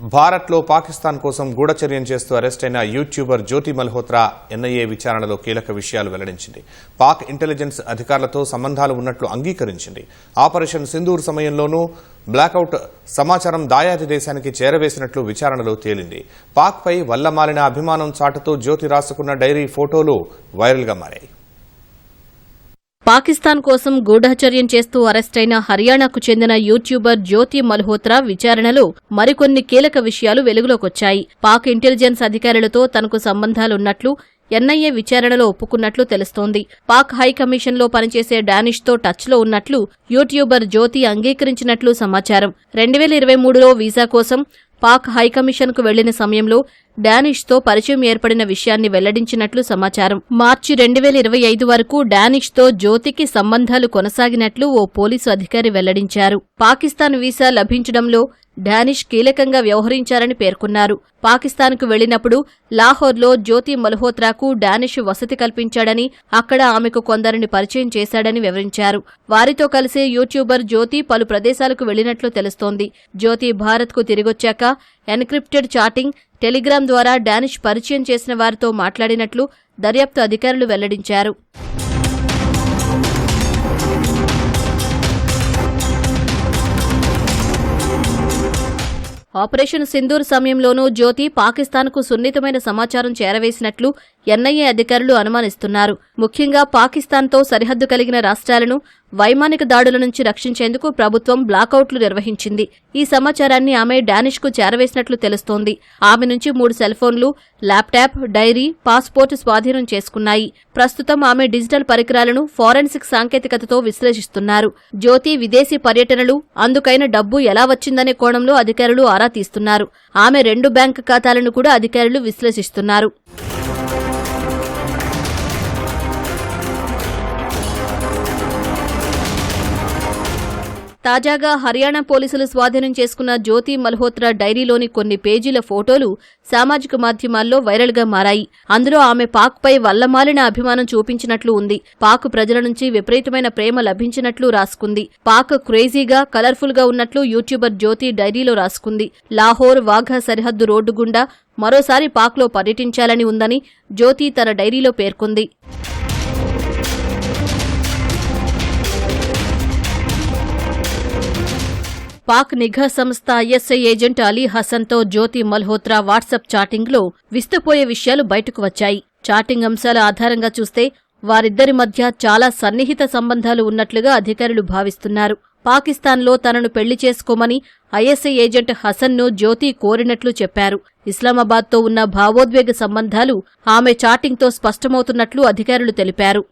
భారత్లో పాకిస్తాన్ కోసం గూఢచర్యం చేస్తూ అరెస్ట్ అయిన యూట్యూబర్ జ్యోతి మల్హోత్రా ఎన్ఐఏ విచారణలో కీలక విషయాలు వెల్లడించింది. పాక్ ఇంటెలిజెన్స్ అధికారులతో సంబంధాలు ఉన్నట్లు అంగీకరించింది. ఆపరేషన్ సింధూర్ సమయంలోనూ బ్లాకౌట్ సమాచారం దాయాది దేశానికి చేరవేసినట్లు విచారణలో తేలింది. పాక్పై వల్లమాలిన అభిమానం చాటుతూ జ్యోతి రాసుకున్న డైరీ ఫోటోలు వైరల్గా మారాయి. పాకిస్తాన్ కోసం గూఢచర్యం చేస్తూ అరెస్టైన హర్యానాకు చెందిన యూట్యూబర్ జ్యోతి మల్హోత్రా విచారణలో మరికొన్ని కీలక విషయాలు వెలుగులోకొచ్చాయి. పాక్ ఇంటెలిజెన్స్ అధికారులతో తనకు సంబంధాలున్నట్లు ఎన్ఐఏ విచారణలో ఒప్పుకున్నట్లు తెలుస్తోంది. పాక్ హై కమిషన్లో పనిచేసే డానిష్తో టచ్లో ఉన్నట్లు యూట్యూబర్ జ్యోతి అంగీకరించినట్లు సమాచారం. రెండు వేల ఇరవై మూడులో వీసా కోసం పాక్ హైకమిషన్కు వెళ్ళిన సమయంలో డానిష్తో పరిచయం ఏర్పడిన విషయాన్ని వెల్లడించినట్లు సమాచారం. మార్చి రెండు వేల ఇరవై ఐదు వరకు డానిష్తో జ్యోతికి సంబంధాలు కొనసాగినట్లు ఓ పోలీసు అధికారి వెల్లడించారు. పాకిస్తాన్ వీసా లభించడంలో డానిష్ కీలకంగా వ్యవహరించారని పేర్కొన్నారు. పాకిస్తాన్కు వెళ్ళినప్పుడు లాహోర్లో జ్యోతి మల్హోత్రాకు డానిష్ వసతి కల్పించాడని అక్కడ ఆమెకు కొందరిని పరిచయం చేశాడని వివరించారు. వారితో కలిసే యూట్యూబర్ జ్యోతి పలు ప్రదేశాలకు వెళ్ళినట్లు తెలుస్తోంది. జ్యోతి భారత్కు తిరిగొచ్చాక ఎన్క్రిప్టెడ్ చాటింగ్ టెలిగ్రామ్ ద్వారా డానిష్ పరిచయం చేసిన వారితో మాట్లాడినట్లు దర్యాప్తు అధికారులు వెల్లడించారు. ఆపరేషన్ సింధూర్ సమయంలోనూ జ్యోతి పాకిస్తాన్కు సున్నితమైన సమాచారం చేరవేసినట్లు ఎన్ఐఏ అధికారులు అనుమానిస్తున్నారు. ముఖ్యంగా పాకిస్తాన్తో సరిహద్దు కలిగిన రాష్ట్రాలను వైమానిక దాడుల నుంచి రక్షించేందుకు ప్రభుత్వం బ్లాకౌట్లు నిర్వహించింది. ఈ సమాచారాన్ని ఆమె డానిష్కు చేరవేసినట్లు తెలుస్తోంది. ఆమె నుంచి మూడు సెల్ఫోన్లు ల్యాప్టాప్ డైరీ పాస్పోర్ట్ స్వాధీనం చేసుకున్నాయి. ప్రస్తుతం ఆమె డిజిటల్ పరికరాలను ఫారెన్సిక్ సాంకేతికతతో విశ్లేషిస్తున్నారు. జ్యోతి విదేశీ పర్యటనలు అందుకైన డబ్బు ఎలా వచ్చిందనే కోణంలో అధికారులు ఆరా తీస్తున్నారు. ఆమె రెండు బ్యాంకు ఖాతాలను కూడా అధికారులు విశ్లేషిస్తున్నారు. తాజాగా హర్యానా పోలీసులు స్వాధీనం చేసుకున్న జ్యోతి మల్హోత్రా డైరీలోని కొన్ని పేజీల ఫోటోలు సామాజిక మాధ్యమాల్లో వైరల్గా మారాయి. అందులో ఆమె పాక్పై వల్లమాలిన అభిమానం చూపించినట్లు ఉంది. పాక్ ప్రజల నుంచి విపరీతమైన ప్రేమ లభించినట్లు రాసుకుంది. పాక్ క్రేజీగా కలర్ఫుల్గా ఉన్నట్లు యూట్యూబర్ జ్యోతి డైరీలో రాసుకుంది. లాహోర్ వాఘా సరిహద్దు రోడ్డు గుండా మరోసారి పాక్లో పర్యటించాలని ఉందని జ్యోతి తన డైరీలో పేర్కొంది. పాక్ నిఘా సంస్థ ఐఎస్ఐ ఏజెంట్ అలీ హసన్తో జ్యోతి మల్హోత్రా వాట్సాప్ చాటింగ్లో విస్తుపోయే విషయాలు బయటకు వచ్చాయి. చాటింగ్ అంశాల ఆధారంగా చూస్తే వారిద్దరి మధ్య చాలా సన్నిహిత సంబంధాలు ఉన్నట్లుగా అధికారులు భావిస్తున్నారు. పాకిస్తాన్లో తనను పెళ్ళి చేసుకోమని ఐఎస్ఐ ఏజెంట్ హసన్ను జ్యోతి కోరినట్లు చెప్పారు. ఇస్లామాబాద్తో ఉన్న భావోద్వేగ సంబంధాలు ఆమె చాటింగ్తో స్పష్టమవుతున్నట్లు అధికారులు తెలిపారు.